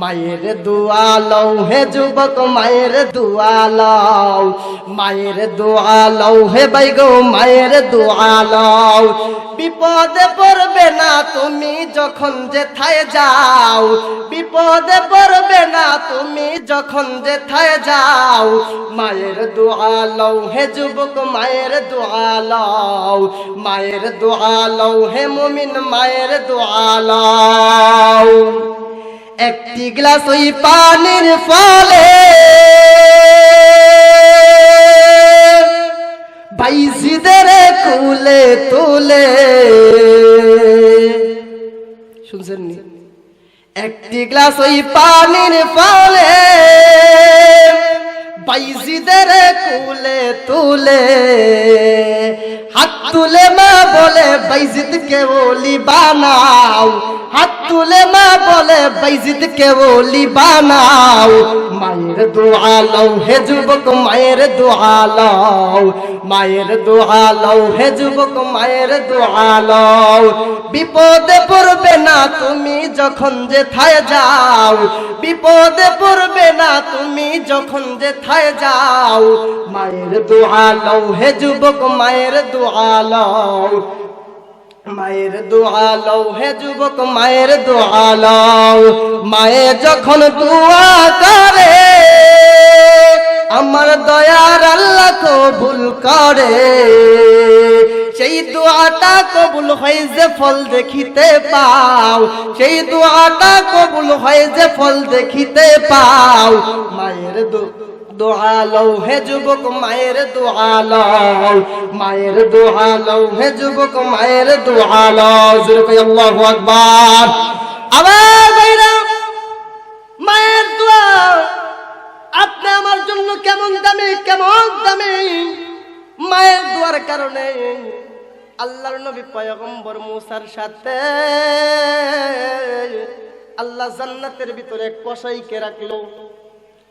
মায়ের দুয়ালও হে যুবক, মায়ের দুয়ালও। মায়ের দুয়ালও হে গো, মায়ের দুয়ালও। বিপদে পড়বে না তুমি যখন যেথায় যাও। বিপদে পড়বে না তুমি যখন যেথায় যাও। মায়ের দুয়ালও হে যুবক, মায়ের দুয়ালও। মায়ের দুয়ালও হে মুমিন, মায়ের দুয়ালও। একটি গ্লাস ওই পানির ফলে। বাইজিদের কুলে তুলে। শুনছেন একটি গ্লাস ওই পানির ফলে। বাইজিদের কুলে তুলে। হাত তুলে মা বলে বাইজিদ কে ওলি বানাও। হাত তুলে মা বলে বাইজিদ কে ওলি বানাও। মায়ের দোয়া লও হে যুবক, মায়ের দোয়া লও। মায়ের দোয়া লও হে যুবক, মায়ের দোয়া লও। বিপদে পড়বে না তুমি যখন যে থায় যাও। বিপদে পড়বে না তুমি যখন যেথায় যাও। মায়ের দোয়া লও হে যুবক, মায়ের দোয়া মায়ের দোয়া লও, হে যুবক, মায়ের দোয়া লও। মায়ে যখন দোয়া করে, আমার দয়ার আল্লাহ কবুল করে। সেই দোয়াটা কবুল হয় যে ফল দেখিতে পাও। সেই দোয়াটা কবুল হয় যে ফল দেখিতে পাও। মায়ের দো দোয়ালও হে যুবক মায়ের দোয়ালও মায়ের দোয়ালও হে যুবক মায়ের দোয়ালও জুরকে আল্লাহু আকবার। আবার মায়ের দোয়া, আপনি আমার জন্য কেমন দামি কেমন দামি? মায়ের দোয়ার কারণে আল্লাহর নবী পয়গম্বর মুসার সাথে আল্লাহ জান্নাতের ভিতরে এক কসাইকে রাখল।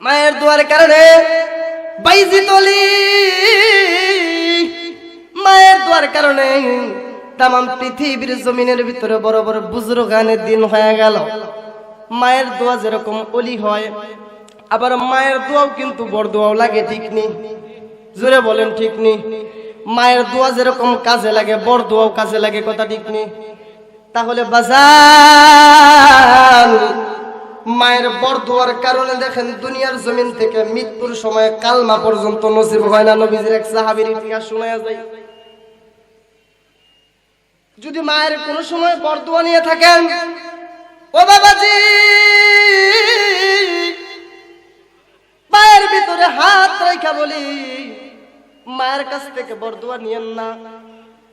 মায়ের দোয়ার কারণে বাইজি তলি। মায়ের দোয়ার কারণে তাম পৃথিবীর জমিনের ভিতরে বড় বড় বুজুর্গানের দিন হয়ে গেল। মায়ের দোয়া যেরকম অলি হয়, আবার মায়ের দোয়াও কিন্তু বড় দোয়াও লাগে, ঠিক নেই জোরে বলেন, ঠিক নেই মায়ের দোয়া যেরকম কাজে লাগে, বড় দোয়াও কাজে লাগে, কথা ঠিক নেই তাহলে বাজার মায়ের বরদোয়ার কারণে দেখেন দুনিয়ার জমিন থেকে মৃত্যুর সময় কালমা পর্যন্ত নসিব হয় না। নবীজির এক সাহাবীর ইতিহাস শোনা যায়। যদি মায়ের কোন সময় বরদোয়া নিয়ে থাকেন, ও বাবাজি, মায়ের ভিতরে হাত রেখা বলি, মায়ের কাছ থেকে বরদোয়া নিয়েন না।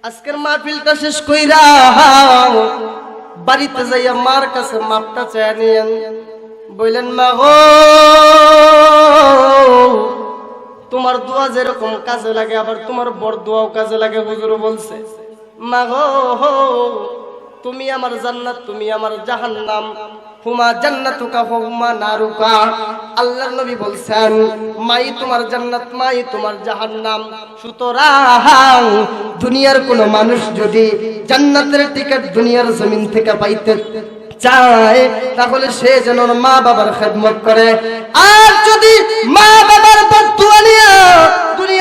আজকের মাহফিলটা শেষ কইরা বাড়িতে যাইয়া মার কাছে মাপটা চেয়ে নিয়েন। বললেন, মা গো, তোমার দোয়া যেরকম কাজে লাগে, আবার তোমার বর দোয়াও কাজে লাগে, হুজুর বলছে। মা গো, তুমি আমার জান্নাত, তুমি আমার জাহান্নাম হুমা জান্নাতুকা, হুমা নারুকা। আল্লাহর নবী বলছেন, মাই তোমার জান্নাত, মাই তোমার জাহান্নাম। সুতরাং দুনিয়ার কোন মানুষ যদি জান্নাতের টিকিট দুনিয়ার জমিন থেকে পাইতে চায়, তাহলে সে যেন মা বাবার খেদমত করে। আর যদি মা বাবার বদুয়া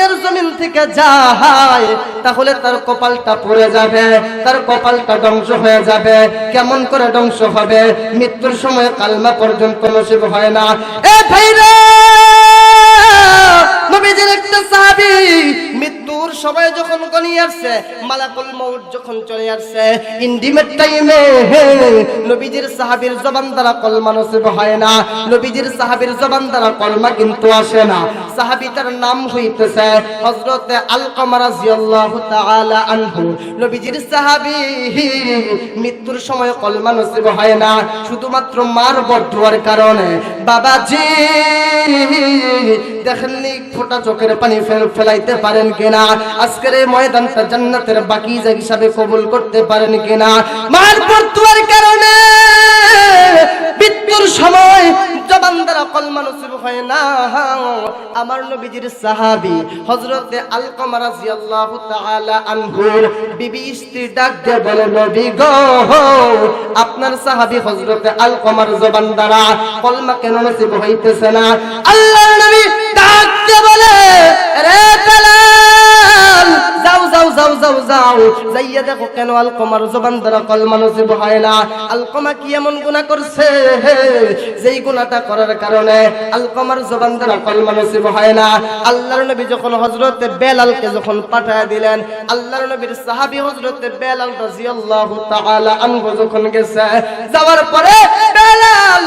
দুনিয়ার জমিন থেকে যায় তাহলে তার কপালটা পড়ে যাবে, তার কপালটা ধ্বংস হয়ে যাবে। কেমন করে ধ্বংস হবে? মৃত্যুর সময় কালমা পর্যন্ত নসিব হয় না। এ ভাইরা! সময় যখন গনিয়ে আসছে, মালাকুল মউত যখন চলে আসছে ইন্ডিমেট টাইমে নবীজির সাহাবীর জবান দ্বারা কলমা নসিব হয় না। নবীজির সাহাবীর জবান দ্বারা কলমা কিন্তু আসে না। সাহাবী তার নাম হইতেছে হযরতে আলকামা রাদিয়াল্লাহু তাআলা আনহু। নবীজির সাহাবী, মৃত্যুর সময় কলমা নসিব হয় না। শুধুমাত্র মার বদুয়ার কারণে। বাবাজি, দেখেননি ফোটা চোখের পানি ফেল- ফেলাইতে পারেন কিনা? আজকের ময়দানটা জান্নাতের বাকি হিসাবে কবুল করতে পারেন কিনা? মার বদুয়ার কারণে মৃত্যুর সময় জবান কলমা নসিব হয় না। আমার নবীজির সাহাবী হযরতে আলকমা রাদিয়াল্লাহু তাআলা বিবি স্ত্রী ডাক দিয়ে বলে, নবী গো, আপনার আলকমার জবান দ্বারা কলমা কেন নসিব হইতেছে না? আল্লাহর নবী ডাক দিয়ে বলে যাও যাও যাও। যাইয়া দেখো কেন আলকমার জবান দ্বারা কলমা নসিব হয় না? আলকমা কি এমন গুনাহ করছে? যেই গুনাহটা করার কারণে আলকমার জবান দ্বারা কলমা নসিব হয় না? আল্লাহর নবী যখন হযরতে বেলালকে যখন পাঠায় দিলেন, আল্লাহর নবীর সাহাবী হযরতে বেলাল রাদিয়াল্লাহু তাআলা আনহু যখন গেছে, যাওয়ার পরে বেলাল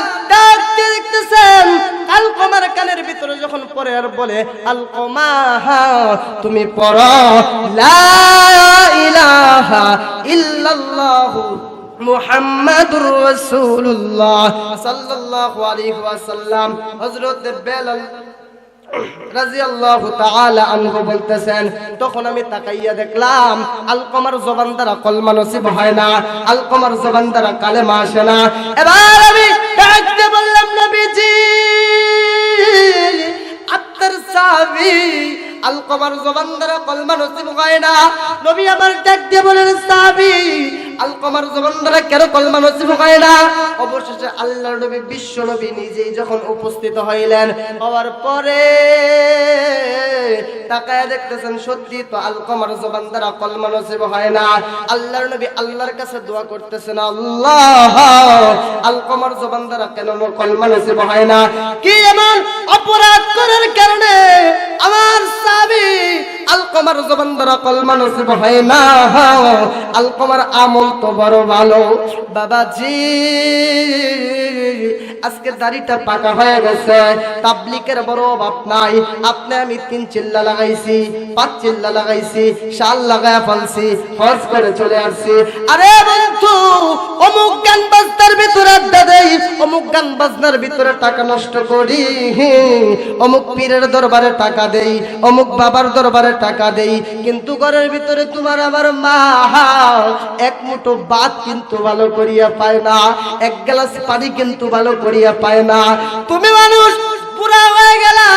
ডাক দিয়ে দেখতেছেন আলকমার কানের ভিতরে যখন পড়ে আর বলে, আলকমা তুমি পড়ো বলতেছেন, তখন আমি তাকাইয়া দেখলাম, আলকমার জবান দ্বারা কলমা নসিব হয় না, আলকমার জবান দ্বারা কালেমা আসে না। এবার আমি ডাকতে বললাম নবীজি। আপনার সাহাবী, আলকমার জবান দ্বারা কলমা নসিব হয় না। নবী আমার ডাক দিয়ে বলেন সাহাবী আলকমার জবান দ্বারা কেন কলমা নসিব হয় না? অবশেষে আল্লাহর নবী, বিশ্ব নবী নিজেই যখন উপস্থিত হইলেন, হওয়ার পরে দেখতেছেন, সত্যি তো আলকমার জবান দ্বারা কলমা নসিব হয় না। নবী আল্লাহর কাছে দোয়া করতেছেন, আল্লাহ, আলকমার জবান দ্বারা কেন কলমা নসিব হয় না? কি এমন অপরাধ করার কারণে আমার সাবি আলকমার জবান দ্বারা কলমা নসিব হয় না আলকমার আমল তো বড় ভালো। বাবাজি, আজকে দাড়িটা পাকা হয়ে গেছে। তাবলিকের বড় অভাব নাই। আপনি আমি তিন চিল্লা লাগাইছি, পাঁচ চিল্লা লাগাইছি, শাল লাগায় ফেলছি, হজ করে চলে আসছি। আরে বন্ধু, অমুক গান বাজনার ভিতরে আড্ডা দেই। অমুক গান বাজনার ভিতরে টাকা নষ্ট করি। অমুক পীরের দরবারে টাকা দেই। অমুক বাবার দরবারে টাকা দেই, কিন্তু ঘরের ভিতরে তোমার আমার মা, এক মুঠো ভাত কিন্তু ভালো করিয়া পায় না, এক গ্লাস পানি কিন্তু ভালো করিয়া পায় না। তুমি মানুষ পুরা হয়ে গেলা,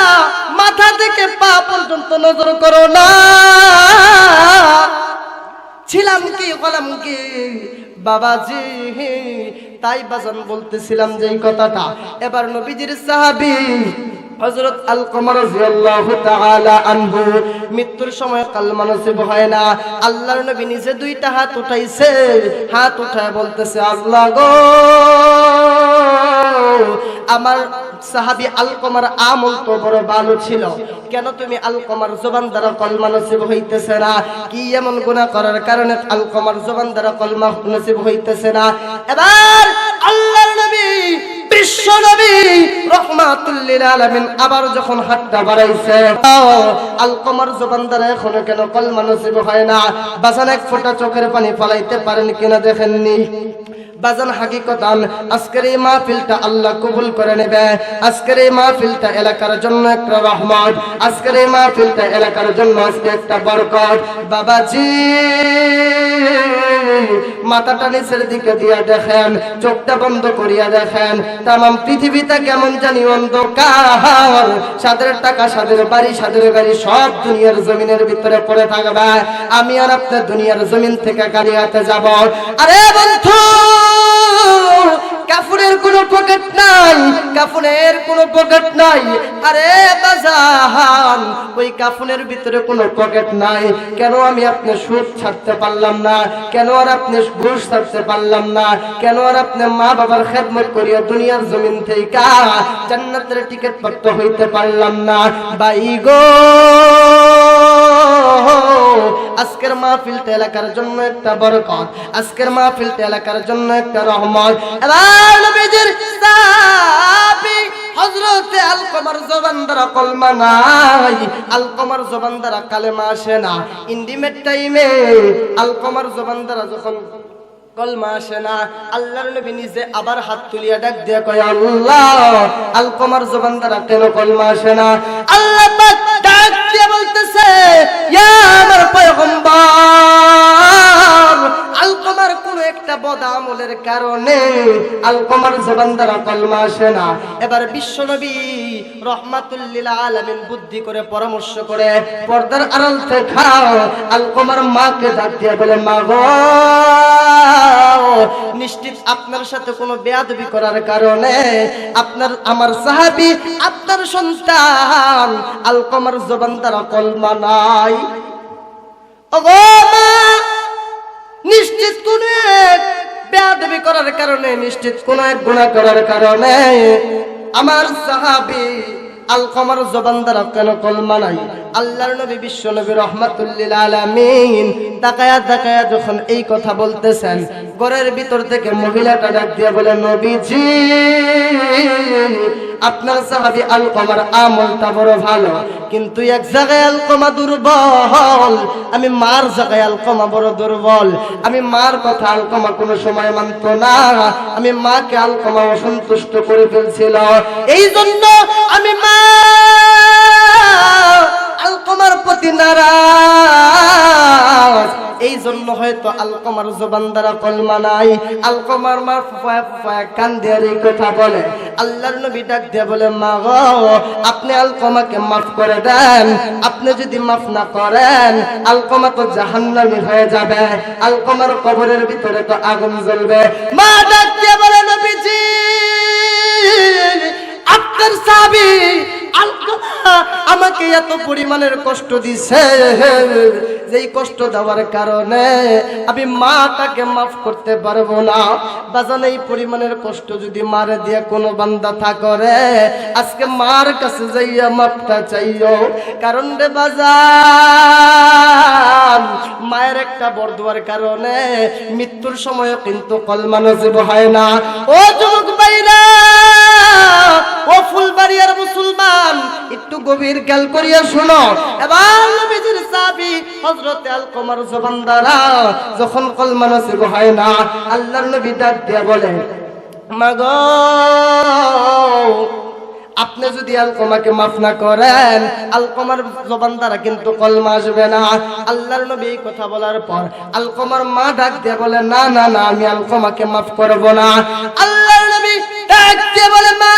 মাথা থেকে পা পর্যন্ত নজর করো না। ছিলাম কি বলাম কি? বাবাজি তাই বাজান বলতেছিলাম যে কথাটা। এবার নবীজির সাহাবী হযরত আল কমর আনহু, মৃত্যুর সময় কালমা নসিব হয় না। আল্লাহর নবী নিজে দুইটা হাত উঠাইছে। হাত উঠায় বলতেছে, আল্লাহ গো, আমার সাহাবী আলকমার আমল তো বড় ভালো ছিল। কেন তুমি আলকমার জবান দ্বারা কলমা নসিব হইতেছে না? কি এমন গুনাহ করার কারণে আলকমার জবান দ্বারা কলমা নসিব হইতেছে না? এবার আল্লাহর নবী বিশ্ব নবী রহমাতুল্লিল আলামিন আবার যখন হাতটা বাড়াইছে আলকমার জবান দ্বারা এখনও কেন কলমা নসিব হয় না? বাজান এক ফোঁটা চোখের পানি ফলাইতে পারেন কিনা দেখেননি? বাজান হাকিকতান আজকের এই মাহফিলটা আল্লাহ কবুল করে নেবে। আজকের এই মাহফিলটা এলাকার জন্য একটা রহমত। আজকের এই মাহফিলটা এলাকার জন্য আজকে একটা বরকত। বাবাজি! মাথাটা নিচের দিকে দিয়া দেখেন, চোখটা বন্ধ করিয়া দেখেন, তামাম পৃথিবীটা কেমন জানি অন্ধকার। সাদের টাকা, সাদের বাড়ি, সাদের গাড়ি সব দুনিয়ার জমিনের ভিতরে পড়ে থাকবে। আমি আর আপনার দুনিয়ার জমিন থেকে গাড়ি হাতে যাব। আরে বন্ধু কাফুরের কোনো পকেট নাই, কাফুনের কোনো পকেট নাই। আরে ওই কাফুনের ভিতরে কোনো পকেট নাই। কেন আমি আপনি সুদ ছাড়তে পারলাম না? কেন আর আপনি ঘুষ ছাড়তে পারলাম না? কেন আর আপনি মা বাবার খেদমত করিয়া দুনিয়ার জমিন থেকে জান্নাতের টিকিট প্রাপ্ত হইতে পারলাম না? বাই গো! আজকের মাহফিলটা এলাকার জন্য একটা বরকত, আজকের মাহফিলটা এলাকার জন্য একটা রহমত। এবার নবীজির সাহাবী হযরতে আলকমার জবান দ্বারা কলমা নাই, আলকমার জবান দ্বারা কালেমা আসে না। ইন্ডিমেট টাইমে আলকমার জবান দ্বারা যখন কলমা আসে না, আল্লাহর নবী নিজে আবার হাত তুলিয়া ডাক দিয়ে কয়, আল্লাহ, আলকমার জবান দ্বারা কেন কলমা আসে না? আল্লাহ ডাক বলতেছে আমার পয়গম্বর কোন একটা বদ আমলের কারণে আলকমার জবান দ্বারা কলমা আসে না। এবার বিশ্বনবী রহমাতুল্লিল আলামিন বুদ্ধি করে পরামর্শ করে পর্দার আড়াল থেকে আলকমার মাকে ডাক দিয়ে বলে, মা গো, নিশ্চিত আপনার সাথে কোনো বেয়াদবি করার কারণে আপনার, আমার সাহাবী, আপনার সন্তান আলকমার জবান দ্বারা কলমা নাই। ওগো মা নিশ্চিত কোন এক বেয়াদবি করার কারণে, নিশ্চিত কোন এক গুণা করার কারণে আমার সাহাবী আলকমার জবান দ্বারা কেন কলমা নাই? আল্লাহর নবী, বিশ্ব নবী রহমাতুল্লিল আলামিন তাকায়া তাকায়া যখন এই কথা বলতেছেন, ঘরের ভিতর থেকে মহিলাটা ডাক দিয়ে বলে, নবীজি আপনার সাহাবী আলকমার আমলটা বড় ভালো। কিন্তু এক জায়গায় আলকমা দুর্বল, আমি মার জায়গায় আলকমা বড় দুর্বল। আমি মার কথা আলকমা কোনো সময় মানত না। আমি মাকে আলকমা অসন্তুষ্ট করে ফেলছিল। এই জন্য আমি মা আলকমার প্রতি নারাজ। এই জন্য হয়তো আলকমার জবান দ্বারা কলমা নাই। আলকমার মা ফুফায়া ফুফায়া কান দেওয়ার এই কথা বলে। আল্লাহর নবী ডাক দিয়ে বলে, মা গো, আপনি আলকমাকে মাফ করে দেন। আপনি যদি মাফ না করেন, আলকমা তো জাহান্নামী হয়ে যাবে। আলকমার কবরের ভিতরে তো আগুন জ্বলবে। মা ডাক দিয়ে বলে, নবীজি, আপনার সাবি আমাকে এত পরিমাণের কষ্ট দিছে। যেই কষ্ট দেওয়ার কারণে আমি মা তাকে মাফ করতে পারব না। বাজান, এই পরিমাণের কষ্ট যদি মারে দিয়ে কোনো বান্দা থা করে, আজকে মার কাছে যাইয়া মাপটা চাইও। কারণ রে বাজান, মায়ের একটা বরদুয়ার কারণে মৃত্যুর সময় কিন্তু কলমা নজিব হয় না। ও যুবক ভাইরা! ও ফুলবাড়িয়ার মুসলমান, একটু গভীর খেয়াল করিয়া শোনো। এবার নবীজির হযরত জবান দ্বারা যখন কলমা নসিব হয় না, আল্লাহর নবী ডাক আপনি যদি আলকমাকে মাফ না করেন আলকমার জবান দ্বারা কিন্তু কলমা আসবে না। আল্লাহর নবী এই কথা বলার পর আলকমার মা ডাক দিয়ে বলে, না না না, আমি আলকমাকে মাফ করব না। আল্লাহর নবী ডাক বলে, মা,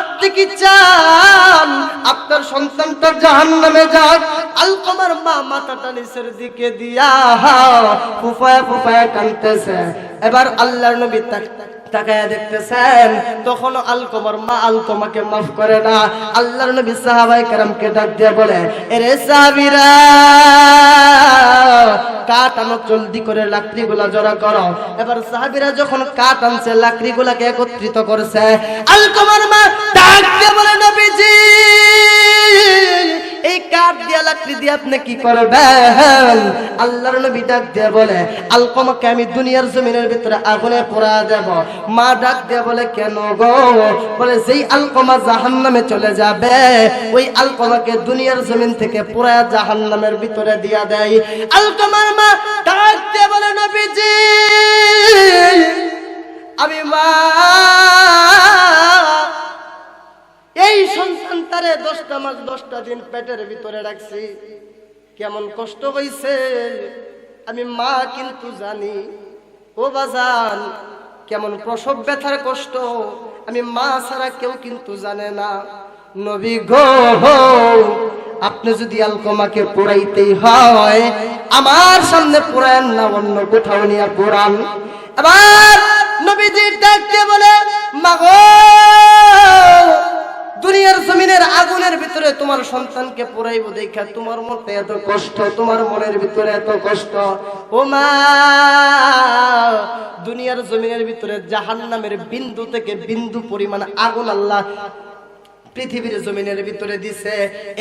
আপনি কি চান? আপনার সন্তানটা জাহান নামে যাক। আলকমার মা মাথাটা নিচের দিকে দিয়া ফুফায় ফুফায় কানতেছে এবার আল্লাহর নবী তাক তাকায়া দেখতেছেন তখন আলকমার মা আলকমাকে মাফ করে না। আল্লাহর নবী সাহাবায়ে কেরামকে ডাক দিয়ে বলে, এরে সাহাবীরা, কাঠ আনো জলদি করে লাকড়িগুলা জড়া করো। এবার সাহাবীরা যখন কাঠ আনছে, লাকড়িগুলাকে একত্রিত করছে, আলকমার মা ডাক দিয়ে বলে, নবীজি এই কাঠ দিয়া লাকড়ি দিয়ে আপনি কি করবেন? আল্লাহর নবী ডাক দিয়ে বলে, আলকমাকে আমি দুনিয়ার জমিনের ভিতরে আগুনে পোড়া দেব। মা ডাক দিয়ে বলে, কেন গো? বলে, যেই আলকমা জাহান্নামে চলে যাবে, ওই আলকমাকে দুনিয়ার জমিন থেকে পুরা জাহান্নামের ভিতরে দিয়া দেয়। আলকমার মা ডাক দিয়ে বলে, নবীজি, আমি মা এই সন্তান তারে দশটা মাস, দশটা দিন পেটের ভিতরে রাখছি। কেমন কষ্ট হইছে। আমি মা কিন্তু জানি। ও বাজান, কেমন প্রসব ব্যথার কষ্ট। আমি মা ছাড়া কেউ কিন্তু জানে না। নবী গো আপনি যদি আলকমাকে পোড়াইতেই হয়, আমার সামনে পোড়ান না, অন্য কোথাও নিয়ে পোড়ান। এবার নবীজি ডাকতে বলে মাগো দুনিয়ার জমিনের আগুনের ভিতরে তোমার সন্তানকে পড়াইব দেখা, তোমার মতে এত কষ্ট, তোমার মনের ভিতরে এত কষ্ট। ও মা দুনিয়ার জমিনের ভিতরে জাহান্নামের বিন্দু থেকে বিন্দু পরিমাণ আগুন আল্লাহ পৃথিবীর জমিনের ভিতরে দিছে।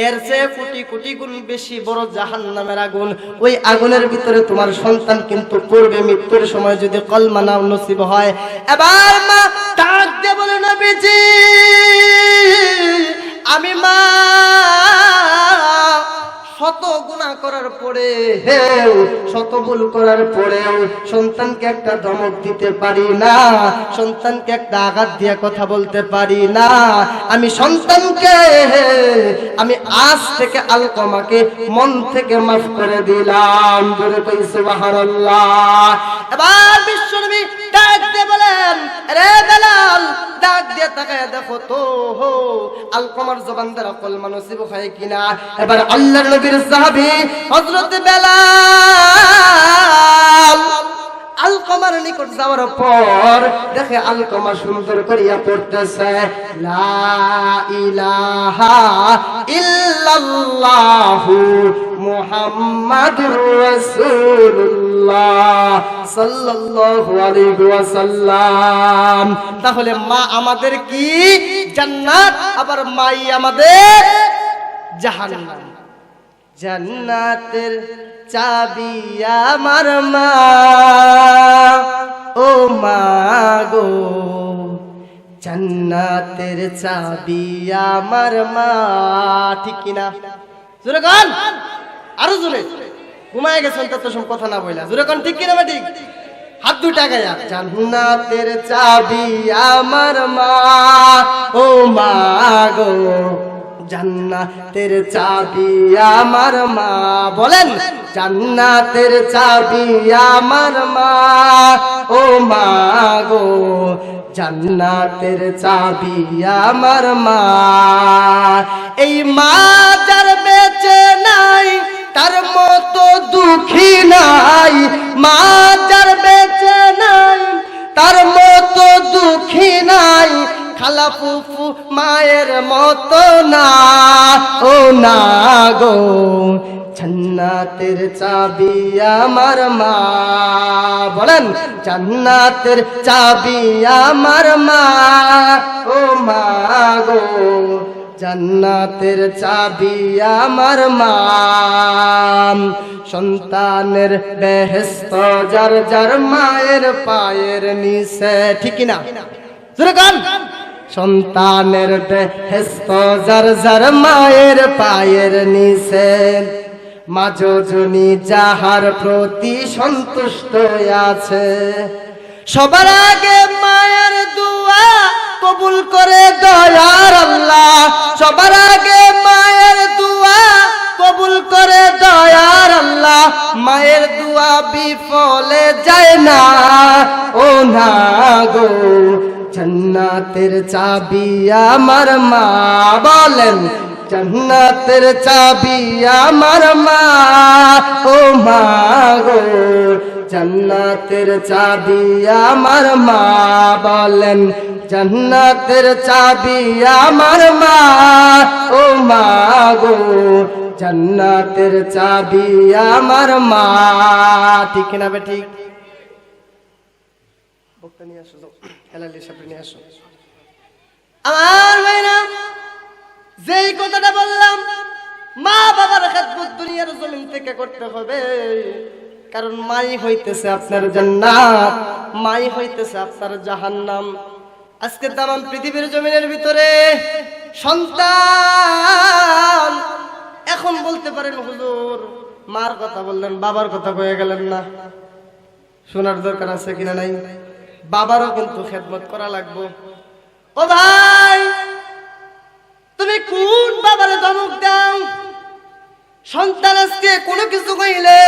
এর চেয়ে কোটি কোটি গুণ বেশি বড় জাহান নামের আগুন। ওই আগুনের ভিতরে তোমার সন্তান কিন্তু পূর্বে মৃত্যুর সময় যদি কলমা নাও নসিব হয়। এবার মা ডাক দিয়ে বলে, নবীজি, আমি মা শত গুণা করার পরে হেও শত ভুল করার পরেও সন্তানকে একটা ধমক দিতে পারি না, সন্তানকে একটা আঘাত দিয়ে কথা বলতে পারি না। আমি সন্তানকে, আমি আজ থেকে আলকমাকে মন থেকে মাফ করে দিলাম। দূরে কই সুবহানাল্লাহ। এবার বিশ্বনবী ডাক দিয়ে বলেন রে বেলাল ডাক দিয়ে তাকায় দেখো তো, হো আলকমার জবান দ্বারা কলমা নসিব হয় কিনা? এবার আল্লাহর নবীর সাহাবী হযরত বেলাল আলকমার নিকট যাওয়ার পর দেখে আলকমা সুন্দর করিয়া পড়তেছে, লা ইলাহা ইল্লাল্লাহু তাহলে মা আমাদের কি? জান্নাত, আবার মাই আমাদের জাহান্নাম। জান্নাতের চাবি আমার মা। ও মা গো, জান্নাতের চাবি আমার মা। ঠিক কিনা জোরে গান আরও জোরে। ঘুমায় গেছেন তত সব কথা না বইলা। জোরে গান ঠিক কিনা ঠিক হাত দুটা গায়া। জান্নাতের চাবি আমার মা। ও মা গো জান্নাতের চাবি আমার মা। বলেন, জান্নাতের চাবি আমার মা। ও মা গো, জান্নাতের চাবি আমার মা। এই মা যার বেঁচে নাই, তার মতো দুঃখী নাই। মা যার বেঁচে নাই, তার মতো দুঃখী নাই। খালা ফুফু মায়ের মতো না। ও না গো, জান্নাতের চাবি আমার মা। বলেন, জান্নাতের চাবি আমার মা। ও মা গো, জান্নাতের চাবি আমার মা। সন্তানের বেহেস্ত যার যার মায়ের পায়ের নিচে, ঠিক না জোরে গান। সন্তানের বেহেস্ত যার যার মায়ের পায়ের নিচে। মাজনী যাহার প্রতি সন্তুষ্ট আছে। সবার আগে মায়ের দুয়া কবুল করে দয়ার আল্লাহ। সবার আগে মায়ের দুয়া কবুল করে দয়ার আল্লাহ। মায়ের দুয়া বিফলে যায় না। ও না গো জান্নাতের চাবি আমার মা বলেন, জান্নাতের চাবি আমার মা, ও মা গো। জান্নাতের চাবি আমার মা বলেন, জান্নাতের চাবি আমার মা, ও মা গো। জান্নাতের চাবি আমার মা, ঠিক না বে ঠিক? বক্তা নিয়ে আসো। হেলালি নিয়ে আসো। আমার ভাইরা, যেই কথাটা বললাম, মা বাবার খেদমত দুনিয়ার জমিন থেকে করতে হবে। কারণ মাই হইতেছে আপনার জান্নাত, মাই হইতেছে আপনার জাহান্নাম। আজকে তাম পৃথিবীর জমিনের ভিতরে সন্তান, এখন বলতে পারেন হুজুর, মার কথা বললেন, বাবার কথা কয়ে গেলেন না। শোনার দরকার আছে কিনা নাই? বাবারও কিন্তু খেদমত করা লাগবো। ও ভাই, তুমি কোন বাবারে ধমক দাও? সন্তান আজকে কোনো কিছু কইলে?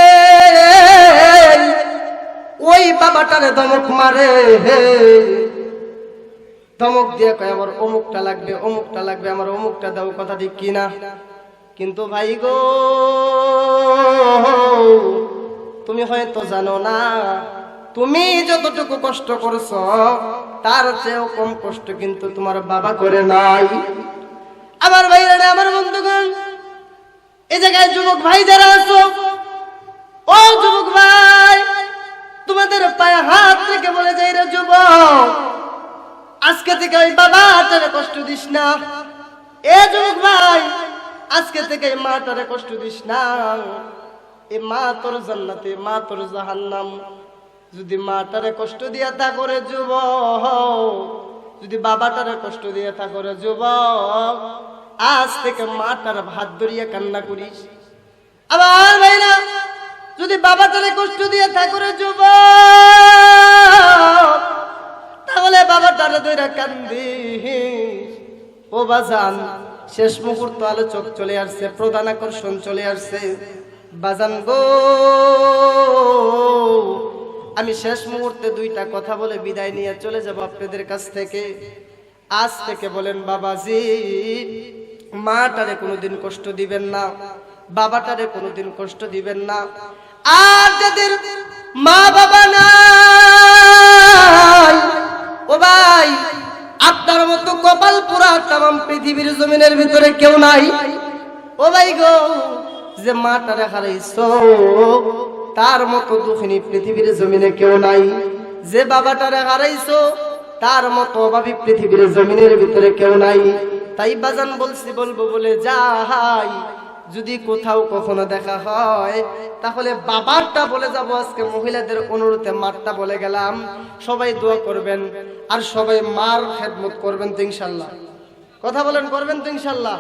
ওই বাবাটারে ধমক মারে। ধমক দিয়ে কয়, আমার অমুকটা লাগবে অমুকটা লাগবে, আমার অমুকটা দাও। কথা ঠিক কিনা? কিন্তু ভাই গো, তুমি হয়তো জানো না তুমি যতটুকু কষ্ট করছ, তার চেয়েও কম কষ্ট কিন্তু তোমার বাবা করে নাই। আমার ভাইরা আমার বন্ধুগণ এই জায়গায় যুবক ভাই যারা আছো, ও যুবক ভাই, তোমাদের পায়ে হাত রেখে বলে যাই রে যুবক, আজকে থেকে ওই বাবাটারে কষ্ট দিস না। এ যুবক ভাই, আজকে থেকে এই মাটারে কষ্ট দিস না। এ মা তোর জান্নাতে, মা তোর জাহান্নাম। যদি মাটারে কষ্ট দিয়া তা করে যুবক, যদি বাবাটারে কষ্ট দিয়ে তা করে যুব আজ থেকে মাটার ভাত ধরিয়া কান্না করিস। আবার ভাইরা, যদি বাবাটারে কষ্ট দিয়ে করে যুব তাহলে বাবাটারে দইরা কান্দি ও বাজান, শেষ মুহূর্ত আলো আলোচক চলে আসছে, প্রধান আকর্ষণ চলে আসছে। বাজান গো আমি শেষ মুহূর্তে দুইটা কথা বলে বিদায় নিয়ে চলে যাব আপনাদের কাছ থেকে। আজ থেকে বলেন, বাবাজি, মাটারে কোনোদিন কষ্ট দিবেন না, বাবাটারে কোনোদিন কষ্ট দিবেন না। আর যাদের মা বাবা নাই, ও ভাই, আপনার মতো কপাল পুরা তাম পৃথিবীর জমিনের ভিতরে কেউ নাই। ও ভাই গো, যে মাটারে হারাইছো তার মতো দুঃখিনী পৃথিবীর জমিনে কেউ নাই। যে বাবাটারে হারাইছো, তার মতো অভাবী পৃথিবীর জমিনের ভিতরে কেউ নাই। তাই বাজান বলছি, বলব বলে যাই যদি কোথাও কখনো দেখা হয়, তাহলে বাবারটা বলে যাব। আজকে মহিলাদের অনুরোধে মারটা বলে গেলাম। সবাই দোয়া করবেন, আর সবাই মার খেদমত করবেন তো ইনশাল্লাহ। কথা বলেন, করবেন তো ইনশাল্লাহ।